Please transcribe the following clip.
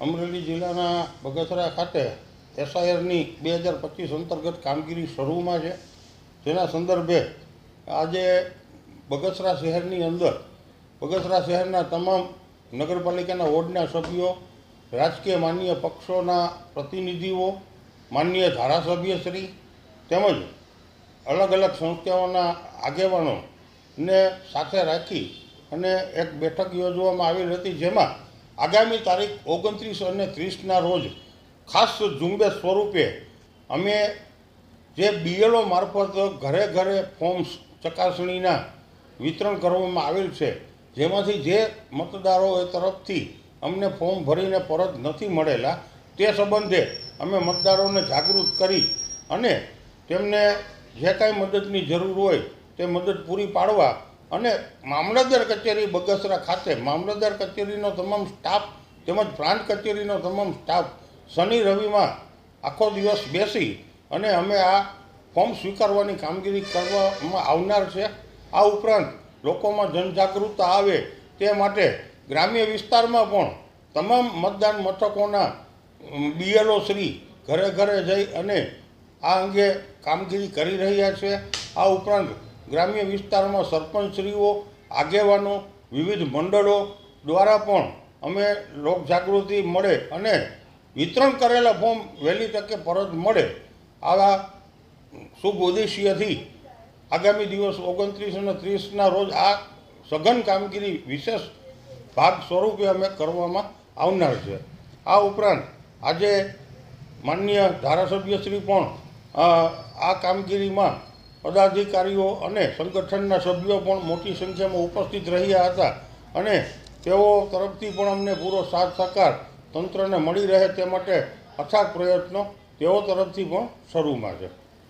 અમરેલી જિલ્લાના બગસરા ખાતે એસઆઈઆરની બે હજાર પચીસ અંતર્ગત કામગીરી શરૂમાં છે. જેના સંદર્ભે આજે બગસરા શહેરની અંદર, બગસરા શહેરના તમામ નગરપાલિકાના વોર્ડના સભ્યો, રાજકીય માન્ય પક્ષોના પ્રતિનિધિઓ, માન્ય ધારાસભ્યશ્રી તેમજ અલગ અલગ સંસ્થાઓના આગેવાનોને સાથે રાખી અને એક બેઠક યોજવામાં આવેલ હતી જેમાં આગામી તારીખ ઓગણત્રીસ અને ત્રીસના રોજ ખાસ ઝુંબેશ સ્વરૂપે અમે જે બીએલઓ મારફત ઘરે ઘરે ફોર્મ્સ ચકાસણીના વિતરણ કરવામાં આવેલ છે, જેમાંથી જે મતદારો તરફથી અમને ફોર્મ ભરીને પરત નથી મળેલા, તે સંબંધે અમે મતદારોને જાગૃત કરી અને તેમને જે કાંઈ મદદની જરૂર હોય તે મદદ પૂરી પાડવા અને મામલતદાર કચેરી બગસરા ખાતે મામલતદાર કચેરીનો તમામ સ્ટાફ તેમજ પ્રાંત કચેરીનો તમામ સ્ટાફ શનિ રવિમાં આખો દિવસ બેસી અને અમે આ ફોર્મ સ્વીકારવાની કામગીરી કરવામાં આવનાર છે. આ ઉપરાંત લોકોમાં જનજાગૃતતા આવે તે માટે ગ્રામ્ય વિસ્તારમાં પણ તમામ મતદાન મથકોના બીએલઓ શ્રી ઘરે ઘરે જઈ અને આ અંગે કામગીરી કરી રહ્યા છે. આ ઉપરાંત ગ્રામ્ય વિસ્તારમાં સરપંચશ્રીઓ, આગેવાનો, વિવિધ મંડળો દ્વારા પણ અમે લોકજાગૃતિ મળે અને વિતરણ કરેલા ફોર્મ વહેલી તકે પરત મળે આવા શુભ ઉદ્દેશ્યથી આગામી દિવસ ઓગણત્રીસ અને ત્રીસના રોજ આ સઘન કામગીરી વિશેષ ભાગ સ્વરૂપે અમે કરવામાં આવનાર છે. આ ઉપરાંત આજે માન્ય ધારાસભ્યશ્રી પણ આ કામગીરીમાં પદાધિકારીઓ અને સંગઠનના સભ્યો પણ મોટી સંખ્યામાં ઉપસ્થિત રહ્યા હતા અને તેઓ તરફથી પણ અમને પૂરો સાથ સહકાર તંત્રને મળી રહે તે માટે અથાગ પ્રયત્નો તેઓ તરફથી પણ શરૂમાં છે.